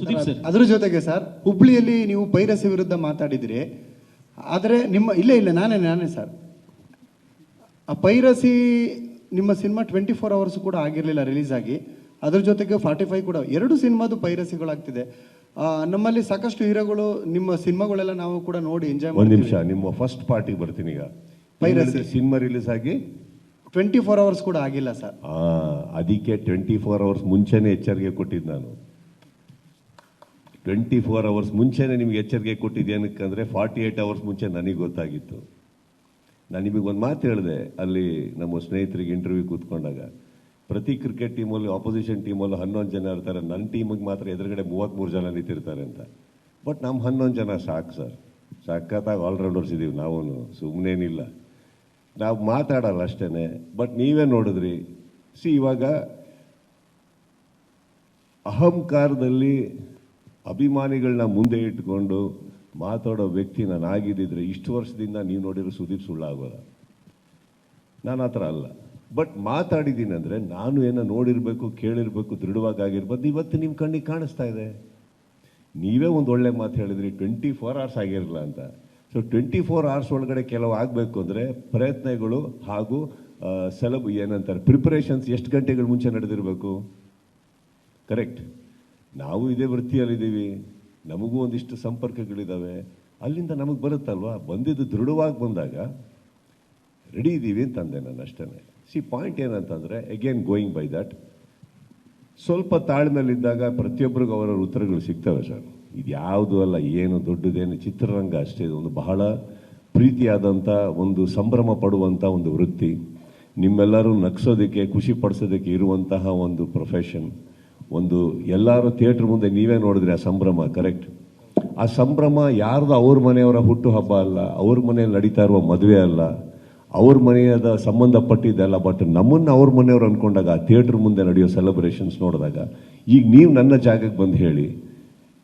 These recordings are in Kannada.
ಸುದೀಪ್ ಸರ್ ಅದ್ರ ಜೊತೆಗೆ ಸರ್ ಹುಬ್ಳಿಯಲ್ಲಿ ನೀವು ಪೈರಸಿ ವಿರುದ್ಧ ಮಾತಾಡಿದ್ರಿ. ಆದರೆ ನಿಮ್ಮ ಇಲ್ಲೇ ಇಲ್ಲ ನಾನೇ ನಾನೇ ಸರ್. ಆ ಪೈರಸಿ ನಿಮ್ಮ ಸಿನಿಮಾ ಟ್ವೆಂಟಿ ಫೋರ್ ಅವರ್ಸ್ ಕೂಡ ಆಗಿರಲಿಲ್ಲ ರಿಲೀಸ್ ಆಗಿ. ಅದ್ರ ಜೊತೆಗೆ ಫಾರ್ಟಿ ಫೈವ್ ಕೂಡ ಎರಡು ಸಿನಿಮಾದು ಪೈರಸಿಗಳಾಗ್ತಿದೆ. ಆ, ನಮ್ಮಲ್ಲಿ ಸಾಕಷ್ಟು ಹೀರೋಗಳು ನಿಮ್ಮ ಸಿನಿಮಾಗಳೆಲ್ಲ ನಾವು ಕೂಡ ನೋಡಿ ಎಂಜಾಯ್ ಒಂದು ನಿಮಿಷ ನಿಮ್ಮ ಫಸ್ಟ್ ಪಾರ್ಟಿಗೆ ಬರ್ತೀನಿ ಈಗ. ಪೈರಸಿ. ಸಿನಿಮಾ ರಿಲೀಸ್ ಆಗಿ? ಟ್ವೆಂಟಿ ಫೋರ್ ಅವರ್ಸ್ ಕೂಡ ಆಗಿಲ್ಲ ಸರ್. ಆ ಅದಕ್ಕೆ ಟ್ವೆಂಟಿ ಫೋರ್ ಅವರ್ಸ್ ಮುಂಚೆನೆ ಎಚ್ಚರಿಕೆ ಕೊಟ್ಟಿದ್ದು ನಾನು. ಟ್ವೆಂಟಿ ಫೋರ್ ಅವರ್ಸ್ ಮುಂಚೆನೆ ನಿಮಗೆ ಎಚ್ಚರಿಕೆ ಕೊಟ್ಟಿದ್ದು ಏನಕ್ಕಂದ್ರೆ ಫಾರ್ಟಿ ಏಯ್ಟ್ ಅವರ್ಸ್ ಮುಂಚೆ ನನಗೆ ಗೊತ್ತಾಗಿತ್ತು. ನಾನು ನಿಮಗೆ ಒಂದು ಮಾತು ಹೇಳಿದೆ, ಅಲ್ಲಿ ನಮ್ಮ ಸ್ನೇಹಿತರಿಗೆ ಇಂಟರ್ವ್ಯೂ ಕೂತ್ಕೊಂಡಾಗ. ಪ್ರತಿ ಕ್ರಿಕೆಟ್ ಟೀಮಲ್ಲಿ ಆಪೋಸಿಷನ್ ಟೀಮಲ್ಲಿ ಹನ್ನೊಂದು ಜನ ಇರ್ತಾರೆ. ನನ್ನ ಟೀಮಿಗೆ ಮಾತ್ರ ಎದುರುಗಡೆ ಮೂವತ್ತ್ಮೂರು ಜನ ನಿಂತಿರ್ತಾರೆ ಅಂತ. ಬಟ್ ನಮ್ಮ ಹನ್ನೊಂದು ಜನ ಸಾಕು ಸರ್ ಸಖತ್ತಾಗಿ ಆಲ್ರೌಂಡರ್ಸ್ ಇದ್ದೀವಿ ನಾವು ಸುಮ್ಮನೇನಿಲ್ಲ ನಾವು ಮಾತಾಡಲ್ಲ ಅಷ್ಟೇ ಬಟ್ ನೀವೇ ನೋಡಿದ್ರಿ. ಸಿ ಇವಾಗ ಅಹಂಕಾರದಲ್ಲಿ ಅಭಿಮಾನಿಗಳನ್ನ ಮುಂದೆ ಇಟ್ಕೊಂಡು ಮಾತಾಡೋ ವ್ಯಕ್ತಿ ನಾನು ಆಗಿದ್ದಿದ್ರೆ ಇಷ್ಟು ವರ್ಷದಿಂದ ನೀವು ನೋಡಿರೋ ಸುದೀಪ್ ಸುಳ್ಳಾಗೋಲ್ಲ. ನಾನು ಆ ಥರ ಅಲ್ಲ. ಬಟ್ ಮಾತಾಡಿದ್ದೀನಿ ಅಂದರೆ ನಾನು ಏನೋ ನೋಡಿರಬೇಕು, ಕೇಳಿರಬೇಕು, ದೃಢವಾಗಿ ಆಗಿರ್ಬೋದು, ಇವತ್ತು ನಿಮ್ಮ ಕಣ್ಣಿಗೆ ಕಾಣಿಸ್ತಾ ಇದೆ. ನೀವೇ ಒಂದು ಒಳ್ಳೆ ಮಾತು ಹೇಳಿದ್ರಿ ಟ್ವೆಂಟಿ ಫೋರ್ ಅವರ್ಸ್ ಆಗಿರಲ್ಲ ಅಂತ. ಸೊ ಟ್ವೆಂಟಿ ಫೋರ್ ಅವರ್ಸ್ ಒಳಗಡೆ ಕೆಲವು ಆಗಬೇಕು ಅಂದರೆ ಪ್ರಯತ್ನಗಳು ಹಾಗೂ ಸೆಲಬ್ ಏನಂತಾರೆ ಪ್ರಿಪರೇಷನ್ಸ್ ಎಷ್ಟು ಗಂಟೆಗಳ ಮುಂಚೆ ನಡೆದಿರಬೇಕು? ಕರೆಕ್ಟ್ ನಾವು ಇದೇ ವೃತ್ತಿಯಲ್ಲಿದ್ದೀವಿ. ನಮಗೂ ಒಂದಿಷ್ಟು ಸಂಪರ್ಕಗಳಿದ್ದಾವೆ ಅಲ್ಲಿಂದ ನಮಗೆ ಬರುತ್ತಲ್ವಾ? ಬಂದಿದ್ದು ದೃಢವಾಗಿ ಬಂದಾಗ, ರೆಡಿ ಇದ್ದೀವಿ ಅಂತಂದೆ ನಾನು ಅಷ್ಟೇ ಸಿ, ಪಾಯಿಂಟ್ ಏನಂತಂದರೆ ಅಗೇನ್ ಗೋಯಿಂಗ್ ಬೈ ದಟ್ ಸ್ವಲ್ಪ ತಾಳ್ಮೆಯಲ್ಲಿದ್ದಾಗ ಪ್ರತಿಯೊಬ್ಬರಿಗೂ ಅವರ ಉತ್ತರಗಳು ಸಿಗ್ತವೆ ಸರ್. ಇದು ಯಾವುದು ಅಲ್ಲ, ಏನು ದೊಡ್ಡದೇನು ಚಿತ್ರರಂಗ ಅಷ್ಟೇ ಒಂದು ಬಹಳ ಪ್ರೀತಿಯಾದಂಥ ಒಂದು ಸಂಭ್ರಮ ಪಡುವಂಥ ಒಂದು ವೃತ್ತಿ. ನಿಮ್ಮೆಲ್ಲರೂ ನಗ್ಸೋದಕ್ಕೆ, ಖುಷಿ ಪಡಿಸೋದಕ್ಕೆ ಇರುವಂತಹ ಒಂದು ಪ್ರೊಫೆಷನ್ ಒಂದು ಎಲ್ಲರೂ ಥಿಯೇಟ್ರ್ ಮುಂದೆ ನೀವೇ ನೋಡಿದ್ರಿ ಆ ಸಂಭ್ರಮ ಕರೆಕ್ಟ್ ಆ ಸಂಭ್ರಮ ಯಾರ್ದು ಅವ್ರ ಮನೆಯವರ ಹುಟ್ಟು ಹಬ್ಬ ಅಲ್ಲ, ಅವ್ರ ಮನೆಯಲ್ಲಿ ನಡೀತಾ ಇರುವ ಮದುವೆ ಅಲ್ಲ, ಅವ್ರ ಮನೆಯದ ಸಂಬಂಧಪಟ್ಟಿದ್ದಲ್ಲ ಬಟ್ ನಮ್ಮನ್ನು ಅವ್ರ ಮನೆಯವ್ರು ಅಂದ್ಕೊಂಡಾಗ ಆ ಥಿಯೇಟ್ರ್ ಮುಂದೆ ನಡೆಯೋ ಸೆಲೆಬ್ರೇಷನ್ಸ್ ನೋಡಿದಾಗ, ಈಗ ನೀವು ನನ್ನ ಜಾಗಕ್ಕೆ ಬಂದು ಹೇಳಿ,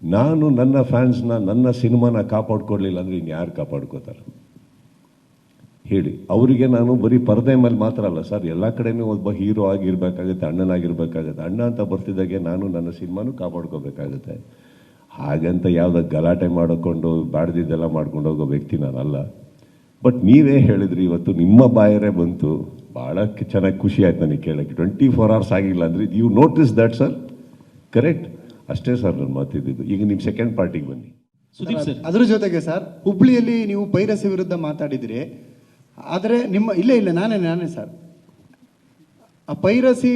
ನಾನು ನನ್ನ ಫ್ಯಾನ್ಸ್ನ ನನ್ನ ಸಿನಿಮಾನ ಕಾಪಾಡ್ಕೊಡ್ಲಿಲ್ಲ ಅಂದ್ರೆ ಯಾರು ಕಾಪಾಡ್ಕೋತಾರೆ? ಹೇಳಿ. ಅವರಿಗೆ ನಾನು ಬರೀ ಪರದೆ ಮೇಲೆ ಮಾತ್ರ ಅಲ್ಲ ಸರ್ ಎಲ್ಲ ಕಡೆನೂ ಒಬ್ಬ ಹೀರೋ ಆಗಿರಬೇಕಾಗುತ್ತೆ ಅಣ್ಣನಾಗಿರ್ಬೇಕಾಗುತ್ತೆ. ಅಣ್ಣ ಅಂತ ಬರ್ತಿದ್ದಾಗೆ ನಾನು ನನ್ನ ಸಿನಿಮಾನು ಕಾಪಾಡ್ಕೋಬೇಕಾಗುತ್ತೆ. ಹಾಗಂತ ಯಾವುದೋ ಗಲಾಟೆ ಮಾಡಿಕೊಂಡು ಬಾಡ್ದಿದ್ದೆಲ್ಲ ಮಾಡ್ಕೊಂಡು ಹೋಗೋ ವ್ಯಕ್ತಿ ನಾನಲ್ಲ. ಬಟ್ ನೀವೇ ಹೇಳಿದ್ರಿ ಇವತ್ತು ನಿಮ್ಮ ಬಾಯರೇ ಬಂತು. ಭಾಳ ಚೆನ್ನಾಗಿ ಖುಷಿ ಆಯ್ತು ನನಗೆ ಕೇಳಕ್ಕೆ. ಟ್ವೆಂಟಿ ಫೋರ್ ಅವರ್ಸ್ ಆಗಿಲ್ಲ ಅಂದರೆ you notice that sir correct ಅಷ್ಟೇ ಸರ್ ನಾನು ಮಾತಿದ್ದು. ಈಗ ನಿಮ್ಮ ಸೆಕೆಂಡ್ ಪಾರ್ಟಿಗೆ ಬನ್ನಿ. ಸುದೀಪ್ ಸರ್. ಅದ್ರ ಜೊತೆಗೆ ಸರ್ ಹುಬ್ಳಿಯಲ್ಲಿ ನೀವು ಪೈರಸಿ ವಿರುದ್ಧ ಮಾತಾಡಿದ್ರಿ ಆದರೆ ನಿಮ್ಮ ಇಲ್ಲೇ ಇಲ್ಲ ನಾನೇ ನಾನೇ ಸರ್. ಆ ಪೈರಸಿ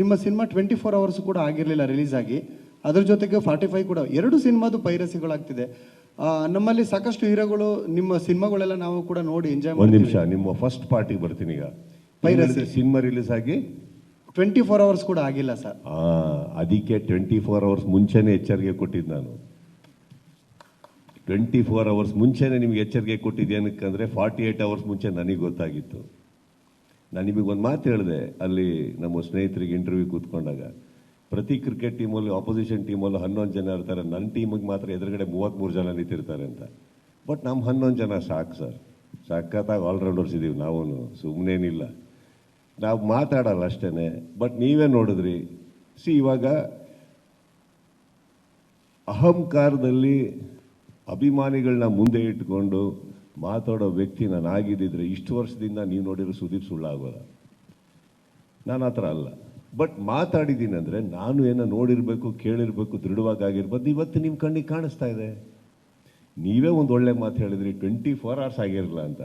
ನಿಮ್ಮ ಸಿನಿಮಾ ಟ್ವೆಂಟಿ ಫೋರ್ ಅವರ್ಸ್ ಕೂಡ ಆಗಿರಲಿಲ್ಲ ರಿಲೀಸ್ ಆಗಿ. ಅದ್ರ ಜೊತೆಗೆ ಫಾರ್ಟಿ ಫೈವ್ ಕೂಡ. ಎರಡು ಸಿನಿಮಾದು ಪೈರಸಿಗಳಾಗ್ತಿದೆ. ನಮ್ಮಲ್ಲಿ ಸಾಕಷ್ಟು ಹೀರೋಗಳು ನಿಮ್ಮ ಸಿನಿಮಾಗಳೆಲ್ಲ ನಾವು ಕೂಡ ನೋಡಿ ಎಂಜಾಯ್ ಒಂದು ನಿಮಿಷ ನಿಮ್ಮ ಫಸ್ಟ್ ಪಾರ್ಟಿಗೆ ಬರ್ತೀನಿ ಈಗ. ಪೈರಸಿ. ಸಿನಿಮಾ ರಿಲೀಸ್ ಆಗಿ? ಟ್ವೆಂಟಿ ಫೋರ್ ಅವರ್ಸ್ ಕೂಡ ಆಗಿಲ್ಲ ಸರ್. ಅದಕ್ಕೆ ಟ್ವೆಂಟಿ ಫೋರ್ ಅವರ್ಸ್ ಮುಂಚೆನೇ ಎಚ್ಚರಿಕೆ ಕೊಟ್ಟಿದ್ದು ನಾನು. ಟ್ವೆಂಟಿ ಫೋರ್ ಅವರ್ಸ್ ಮುಂಚೆನೆ ನಿಮಗೆ ಎಚ್ಚರಿಕೆ ಕೊಟ್ಟಿದ್ದೇನಕ್ಕಂದರೆ ಫಾರ್ಟಿ ಏಯ್ಟ್ ಅವರ್ಸ್ ಮುಂಚೆ ನನಗೆ ಗೊತ್ತಾಗಿತ್ತು. ನಾನು ನಿಮಗೆ ಒಂದು ಮಾತು ಹೇಳಿದೆ, ಅಲ್ಲಿ ನಮ್ಮ ಸ್ನೇಹಿತರಿಗೆ ಇಂಟರ್ವ್ಯೂ ಕೂತ್ಕೊಂಡಾಗ, ಪ್ರತಿ ಕ್ರಿಕೆಟ್ ಟೀಮಲ್ಲಿ ಆಪೋಸಿಷನ್ ಟೀಮಲ್ಲಿ ಹನ್ನೊಂದು ಜನ ಇರ್ತಾರೆ. ನನ್ನ ಟೀಮಿಗೆ ಮಾತ್ರ ಎದುರುಗಡೆ ಮೂವತ್ತ್ಮೂರು ಜನ ನಿಂತಿರ್ತಾರೆ ಅಂತ. ಬಟ್ ನಮ್ಮ ಹನ್ನೊಂದು ಜನ ಸಾಕು ಸರ್. ಸಖತ್ತಾಗಿ ಆಲ್ರೌಂಡರ್ಸ್ ಇದ್ದೀವಿ ನಾವು ಸುಮ್ಮನೇನಿಲ್ಲ ನಾವು ಮಾತಾಡಲ್ಲ ಅಷ್ಟೇ ಬಟ್ ನೀವೇ ನೋಡಿದ್ರಿ. ಸಿ ಇವಾಗ ಅಹಂಕಾರದಲ್ಲಿ ಅಭಿಮಾನಿಗಳನ್ನ ಮುಂದೆ ಇಟ್ಕೊಂಡು ಮಾತಾಡೋ ವ್ಯಕ್ತಿ ನಾನು ಆಗಿದ್ದಿದ್ರೆ ಇಷ್ಟು ವರ್ಷದಿಂದ ನೀವು ನೋಡಿರೋ ಸುದೀಪ್ ಸುಳ್ಳಾಗೋಲ್ಲ. ನಾನು ಆ ಥರ ಅಲ್ಲ. ಬಟ್ ಮಾತಾಡಿದ್ದೀನಿ ಅಂದರೆ ನಾನು ಏನೋ ನೋಡಿರಬೇಕು, ಕೇಳಿರಬೇಕು ದೃಢವಾಗಿ ಆಗಿರ್ಬೋದು ಇವತ್ತು ನಿಮ್ಮ ಕಣ್ಣಿಗೆ ಕಾಣಿಸ್ತಾ ಇದೆ. ನೀವೇ ಒಂದು ಒಳ್ಳೆ ಮಾತು ಹೇಳಿದ್ರಿ ಟ್ವೆಂಟಿ ಫೋರ್ ಅವರ್ಸ್ ಆಗಿರಲ್ಲ ಅಂತ.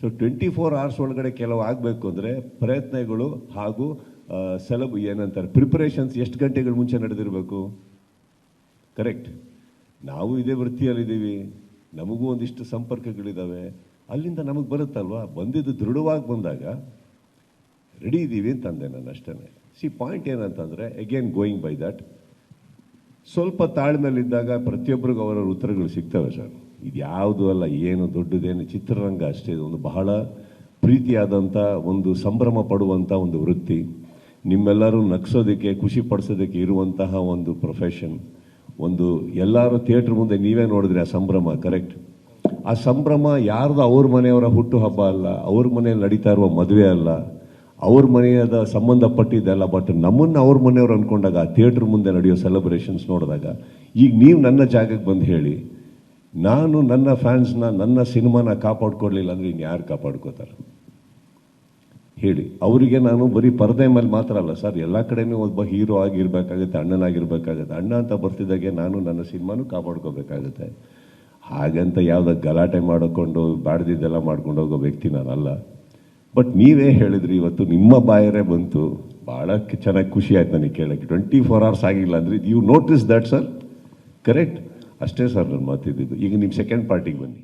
ಸೊ ಟ್ವೆಂಟಿ ಫೋರ್ ಅವರ್ಸ್ ಒಳಗಡೆ ಕೆಲವು ಆಗಬೇಕು ಅಂದರೆ ಪ್ರಯತ್ನಗಳು ಹಾಗೂ ಸೆಲಬ್ ಏನಂತಾರೆ ಪ್ರಿಪರೇಷನ್ಸ್ ಎಷ್ಟು ಗಂಟೆಗಳ ಮುಂಚೆ ನಡೆದಿರಬೇಕು? ಕರೆಕ್ಟ್ ನಾವು ಇದೇ ವೃತ್ತಿಯಲ್ಲಿದ್ದೀವಿ. ನಮಗೂ ಒಂದಿಷ್ಟು ಸಂಪರ್ಕಗಳಿದ್ದಾವೆ. ಅಲ್ಲಿಂದ ನಮಗೆ ಬರುತ್ತಲ್ವಾ? ಬಂದಿದ್ದು ದೃಢವಾಗಿ ಬಂದಾಗ, ರೆಡಿ ಇದ್ದೀವಿ ಅಂತಂದೆ ನಾನು ಅಷ್ಟೇ ಸಿ ಪಾಯಿಂಟ್ ಏನಂತಂದರೆ ಅಗೇನ್ ಗೋಯಿಂಗ್ ಬೈ ದಟ್ ಸ್ವಲ್ಪ ತಾಳ್ಮೆಯಲ್ಲಿದ್ದಾಗ ಪ್ರತಿಯೊಬ್ಬರಿಗೂ ಅವರ ಉತ್ತರಗಳು ಸಿಗ್ತವೆ ಸರ್. ಇದು ಯಾವುದು ಅಲ್ಲ, ಏನು ದೊಡ್ಡದೇನು ಚಿತ್ರರಂಗ ಅಷ್ಟೇ ಒಂದು ಬಹಳ ಪ್ರೀತಿಯಾದಂಥ ಒಂದು ಸಂಭ್ರಮ ಪಡುವಂಥ ಒಂದು ವೃತ್ತಿ. ನಿಮ್ಮೆಲ್ಲರೂ ನಗ್ಸೋದಕ್ಕೆ, ಖುಷಿ ಪಡಿಸೋದಕ್ಕೆ ಇರುವಂತಹ ಒಂದು ಪ್ರೊಫೆಷನ್ ಒಂದು ಎಲ್ಲರೂ ಥಿಯೇಟ್ರ್ ಮುಂದೆ ನೀವೇ ನೋಡಿದ್ರಿ ಆ ಸಂಭ್ರಮ ಕರೆಕ್ಟ್ ಆ ಸಂಭ್ರಮ ಯಾರ್ದು ಅವ್ರ ಮನೆಯವರ ಹುಟ್ಟು ಹಬ್ಬ ಅಲ್ಲ, ಅವ್ರ ಮನೆಯಲ್ಲಿ ನಡೀತಾ ಇರುವ ಮದುವೆ ಅಲ್ಲ, ಅವ್ರ ಮನೆಯದ ಸಂಬಂಧಪಟ್ಟಿದ್ದೆಲ್ಲ ಬಟ್ ನಮ್ಮನ್ನು ಅವ್ರ ಮನೆಯವ್ರು ಅಂದ್ಕೊಂಡಾಗ ಥಿಯೇಟ್ರ್ ಮುಂದೆ ನಡೆಯೋ ಸೆಲೆಬ್ರೇಷನ್ಸ್ ನೋಡಿದಾಗ, ಈಗ ನೀವು ನನ್ನ ಜಾಗಕ್ಕೆ ಬಂದು ಹೇಳಿ, ನಾನು ನನ್ನ ಫ್ಯಾನ್ಸ್ನ ನನ್ನ ಸಿನಿಮಾನ ಕಾಪಾಡ್ಕೊಡ್ಲಿಲ್ಲ ಅಂದರೆ ಇನ್ಯಾರು ಕಾಪಾಡ್ಕೋತಾರೆ? ಹೇಳಿ. ಅವರಿಗೆ ನಾನು ಬರೀ ಪರದೆ ಮೇಲೆ ಮಾತ್ರ ಅಲ್ಲ, ಸರ್, ಎಲ್ಲ ಕಡೆನೂ ಒಬ್ಬ ಹೀರೋ ಆಗಿರ್ಬೇಕಾಗುತ್ತೆ, ಅಣ್ಣನಾಗಿರ್ಬೇಕಾಗುತ್ತೆ. ಅಣ್ಣ ಅಂತ ಬರ್ತಿದ್ದಾಗೆ ನಾನು ನನ್ನ ಸಿನಿಮಾನು ಕಾಪಾಡ್ಕೋಬೇಕಾಗುತ್ತೆ. ಹಾಗಂತ ಯಾವುದೋ ಗಲಾಟೆ ಮಾಡಿಕೊಂಡು, ಬಾಡ್ದಿದ್ದೆಲ್ಲ ಮಾಡ್ಕೊಂಡು ಹೋಗೋ ವ್ಯಕ್ತಿ ನಾನಲ್ಲ. ಬಟ್ ನೀವೇ ಹೇಳಿದ್ರಿ, ಇವತ್ತು ನಿಮ್ಮ ಬಾಯರೇ ಬಂತು. ಭಾಳ ಚೆನ್ನಾಗಿ ಖುಷಿ ಆಯ್ತು ನನಗೆ ಕೇಳೋಕ್ಕೆ. ಟ್ವೆಂಟಿ ಫೋರ್ ಅವರ್ಸ್ ಆಗಿಲ್ಲ ಅಂದರೆ you notice that sir correct ಅಷ್ಟೇ ಸರ್ ನನ್ನ ಮಾತಿದ್ದು. ಈಗ ನಿಮ್ಮ ಸೆಕೆಂಡ್ ಪಾರ್ಟಿಗೆ ಬನ್ನಿ.